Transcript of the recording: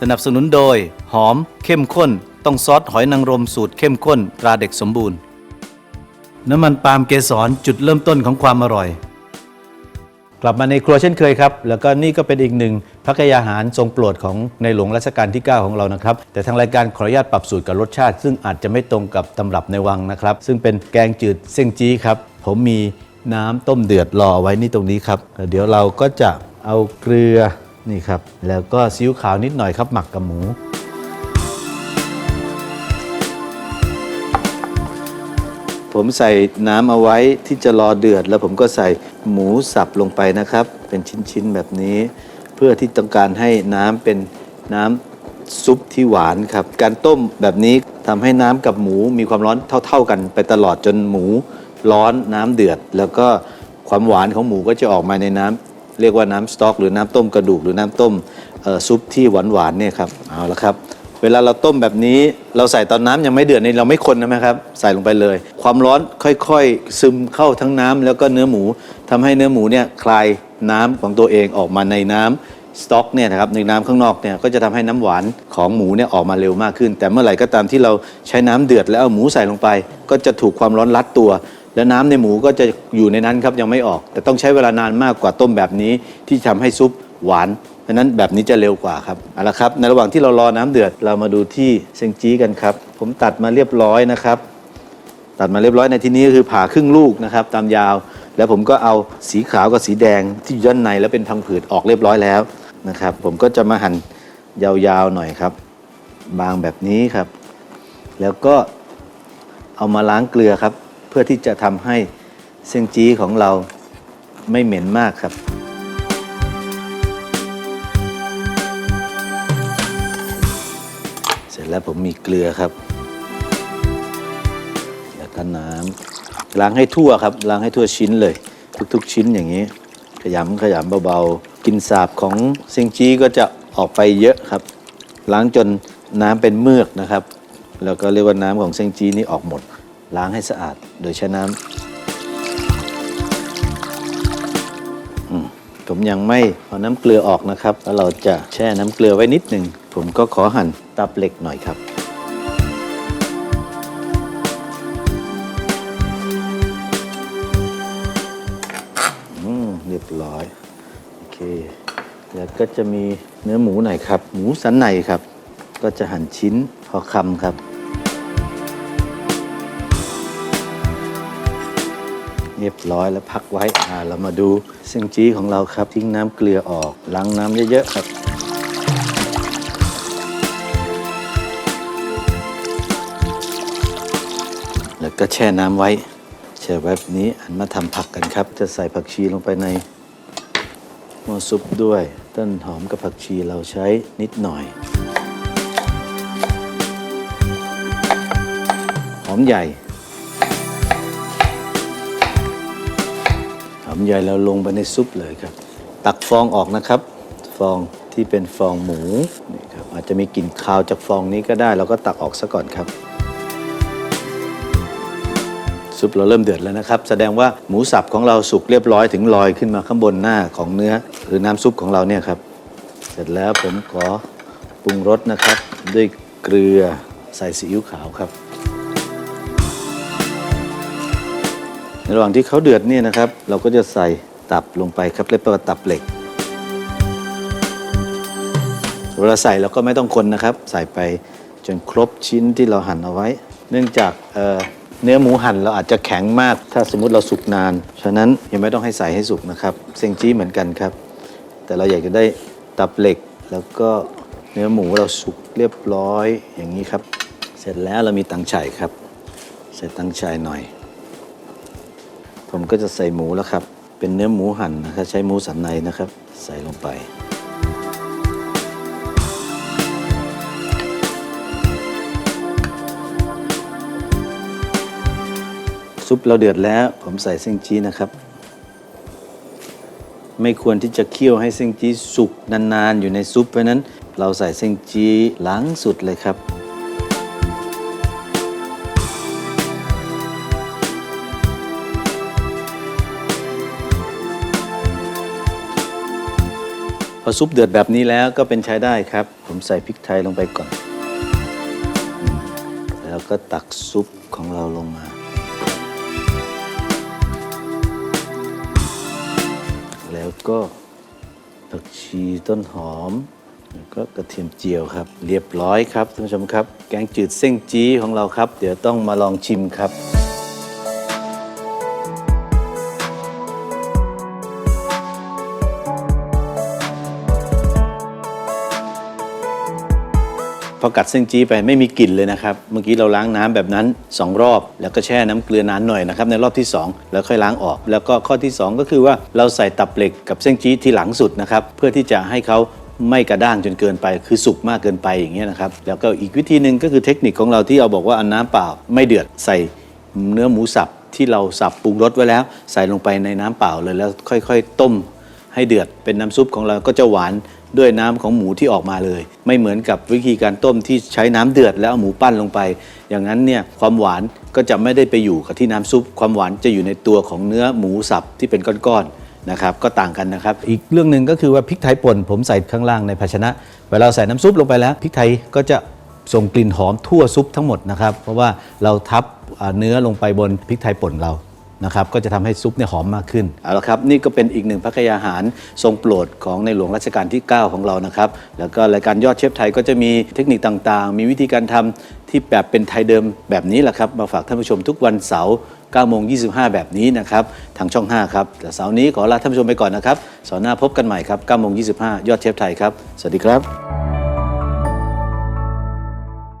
สนับสนุนโดย หอม เข้มข้น ต้องซอสหอยนางรมสูตรเข้มข้น ตราเด็กสมบูรณ์ น้ำมันปาล์มเกสรจุดเริ่มต้นของความอร่อย กลับมาในครัวเช่นเคยครับ แล้วก็นี่ก็เป็นอีกหนึ่งพักยาหารทรงโปรดของในหลวงรัชกาลที่ 9 ของเรานะครับ แต่ทางรายการขออนุญาตปรับสูตรกับรสชาติ ซึ่งอาจจะไม่ตรงกับตำรับในวังนะครับ ซึ่งเป็นแกงจืดเส้งจี้ครับ ผมมีน้ำต้มเดือดรอไว้นี่ตรงนี้ครับ เดี๋ยวเราก็จะเอาเกลือ นี่ครับ แล้วก็ซีอิ๊วขาวนิดหน่อยครับหมักกับหมู ผมใส่น้ำเอาไว้ที่จะรอเดือด แล้วผมก็ใส่หมูสับลงไปนะครับ เป็นชิ้นๆแบบนี้ เพื่อที่ต้องการให้น้ำเป็นน้ำซุปที่หวานครับ การต้มแบบนี้ทำให้น้ำกับหมูมีความร้อนเท่า ๆกันไปตลอดจนหมูร้อนน้ำเดือด แล้วก็ความหวานของหมูก็จะออกมาในน้ำ เรียกว่าน้ำสต๊อก หรือน้ำต้มกระดูก หรือน้ำต้มซุปที่หวานๆเนี่ยครับเอาละครับ เวลาเราต้มแบบนี้เราใส่ตอนน้ำยังไม่เดือดนี่เราไม่คนนะครับใส่ลงไปเลย ความร้อนค่อยๆ ซึมเข้าทั้งน้ำแล้วก็เนื้อหมูทำให้เนื้อหมูเนี่ยคลายน้ำของตัวเองออกมาในน้ำสต๊อกเนี่ยนะครับในน้ำข้างนอกเนี่ยก็จะทำให้น้ำหวานของหมูเนี่ยออกมาเร็วมากขึ้น แต่เมื่อไหร่ก็ตามที่เราใช้น้ำเดือดแล้วเอาหมูใส่ลงไป ก็จะถูกความร้อนรัดตัว แล้วน้ำในหมูก็จะอยู่ในนั้นครับยังไม่ออก แต่ต้องใช้เวลานานมากกว่าต้มแบบนี้ที่ทำให้ซุปหวานเพราะนั้นแบบนี้จะเร็วกว่าครับเอาละครับ ในระหว่างที่เรารอน้ำเดือดเรามาดูที่เซงจี้กันครับ ผมตัดมาเรียบร้อยนะครับ ตัดมาเรียบร้อยในที่นี้ก็คือผ่าครึ่งลูกนะครับ ตามยาว แล้วผมก็เอาสีขาวกับสีแดงที่อยู่ด้านในแล้วเป็นพังผืดออกเรียบร้อยแล้วนะครับ ผมก็จะมาหั่นยาวๆหน่อยครับ บางแบบนี้ครับ แล้วก็เอามาล้างเกลือครับ พื่อที่จะทำให้เซงจี้ของเราไม่เหม็นมากครับ เสร็จแล้วผมมีเกลือครับแล้วก็น้ำล้างให้ทั่วครับล้างให้ทั่วชิ้นเลย ทุกๆ ชิ้นอย่างนี้ ขยำขยำเบาๆกินสาบของเซงจี้ก็จะออกไปเยอะครับ ล้างจนน้ำเป็นเมือกนะครับ แล้วก็เรียกว่าน้ำของเซงจี้นี่ออกหมด ล้างให้สะอาดโดยใช้น้ำผมยังไม่เอาน้ำเกลือออกนะครับ แล้วเราจะแช่น้ำเกลือไว้นิดหนึ่ง ผมก็ขอหั่นตับเหล็กหน่อยครับเรียบร้อย โอเค แล้วก็จะมีเนื้อหมูหน่อยครับ หมูสันในครับ ก็จะหั่นชิ้นพอคำครับ เรียบร้อยแล้วพักไว้อ่าเรามาดูเส้นจี้ของเราครับทิ้งน้ำเกลือออกล้างน้ำเยอะๆครับแล้วก็แช่น้ำไว้แช่ไว้แบบนี้อันมาทำผักกันครับ จะใส่ผักชีลงไปในหม้อซุปด้วย ต้นหอมกับผักชีเราใช้นิดหน่อย หอมใหญ่ หอมใหญ่เราลงไปในซุปเลยครับ ตักฟองออกนะครับ ฟองที่เป็นฟองหมูนี่ครับอาจจะมีกลิ่นคาวจากฟองนี้ก็ได้ เราก็ตักออกซะก่อนครับ ซุปเราเริ่มเดือดแล้วนะครับ แสดงว่าหมูสับของเราสุกเรียบร้อยถึงลอยขึ้นมาข้างบนหน้าของเนื้อ หรือน้ำซุปของเราเนี่ยครับ เสร็จแล้วผมขอปรุงรสนะครับ ด้วยเกลือใส่ซีอิ๊วขาวครับ ในระหว่างที่เขาเดือดเนี่ยนะครับ เราก็จะใส่ตับลงไปครับเรียกว่าตับเหล็ก เวลาใส่เราก็ไม่ต้องคนนะครับ ใส่ไปจนครบชิ้นที่เราหั่นเอาไว้ เนื่องจากเเนื้อหมูหั่นเราอาจจะแข็งมาก ถ้าสมมุติเราสุกนาน ฉะนั้นยังไม่ต้องให้ใส่ให้สุกนะครับเซงจี้เหมือนกันครับ แต่เราอยากจะได้ตับเหล็ก แล้วก็เนื้อหมูเราสุกเรียบร้อยอย่างนี้ครับ เสร็จแล้วเรามีตังไฉครับ ใส่ตังไฉหน่อย ผมก็จะใส่หมูแล้วครับ เป็นเนื้อหมูหั่นนะครับใช้หมูสันในนะครับ ใส่ลงไป ซุปเราเดือดแล้ว ผมใส่เส้นจี้นะครับ ไม่ควรที่จะเคี่ยวให้เส้นจี้สุกนานๆ อยู่ในซุปเพราะนั้น เราใส่เส้นจี้หลังสุดเลยครับ พอซุปเดือดแบบนี้แล้วก็เป็นใช้ได้ครับ ผมใส่พริกไทยลงไปก่อน แล้วก็ตักซุปของเราลงมา แล้วก็ผักชีต้นหอม แล้วก็กระเทียมเจียวครับ เรียบร้อยครับท่านผู้ชมครับ แกงจืดเส้งจี้ของเราครับ เดี๋ยวต้องมาลองชิมครับ พอกัดเส้นจี้ไปไม่มีกลิ่นเลยนะครับ เมื่อกี้เราล้างน้ำแบบนั้น 2 รอบ แล้วก็แช่น้ำเกลือนานหน่อยนะครับในรอบที่ 2 แล้วค่อยล้างออก แล้วก็ข้อที่ 2 ก็คือว่าเราใส่ตับเหล็กกับเส้นจี้ที่หลังสุดนะครับเพื่อที่จะให้เขาไม่กระด้างจนเกินไป คือสุกมากเกินไปอย่างเงี้ยนะครับ แล้วก็อีกวิธีหนึ่งก็คือเทคนิคของเราที่เราบอกว่าเอาน้ำเปล่าไม่เดือดใส่เนื้อหมูสับที่เราสับปรุงรสไว้แล้ว ใส่ลงไปในน้ำเปล่าเลยแล้วค่อย ๆ ต้ม ให้เดือดเป็นน้ำซุปของเราก็จะหวานด้วยน้ำของหมูที่ออกมาเลย ไม่เหมือนกับวิธีการต้มที่ใช้น้ำเดือดแล้วเอาหมูปั้นลงไป อย่างนั้นเนี่ยความหวานก็จะไม่ได้ไปอยู่กับที่น้ำซุป ความหวานจะอยู่ในตัวของเนื้อหมูสับที่เป็นก้อนๆนะครับก็ต่างกันนะครับ อีกเรื่องหนึ่งก็คือว่าพริกไทยป่นผมใส่ข้างล่างในภาชนะ เวลาใส่น้ำซุปลงไปแล้วพริกไทยก็จะส่งกลิ่นหอมทั่วซุปทั้งหมดนะครับ เพราะว่าเราทับเนื้อลงไปบนพริกไทยป่นเรา นะครับก็จะทำให้ซุปเนี่ยหอมมากขึ้นเอาละครับนี่ก็เป็นอีกหนึ่งพักยาหารทรงโปรดของในหลวงรัชกาลที่ 9 ของเรานะครับ แล้วก็รายการยอดเชฟไทยก็จะมีเทคนิคต่างๆ มีวิธีการทำที่แบบเป็นไทยเดิมแบบนี้แหละครับ มาฝากท่านผู้ชมทุกวันเสาร์9โมง25 แบบนี้นะครับทางช่อง 5 ครับแต่เสาร์นี้ขอลาท่านผู้ชมไปก่อนนะครับเสาร์หน้าพบกันใหม่ครับ9โมง25 ยอดเชฟไทยครับ สวัสดีครับ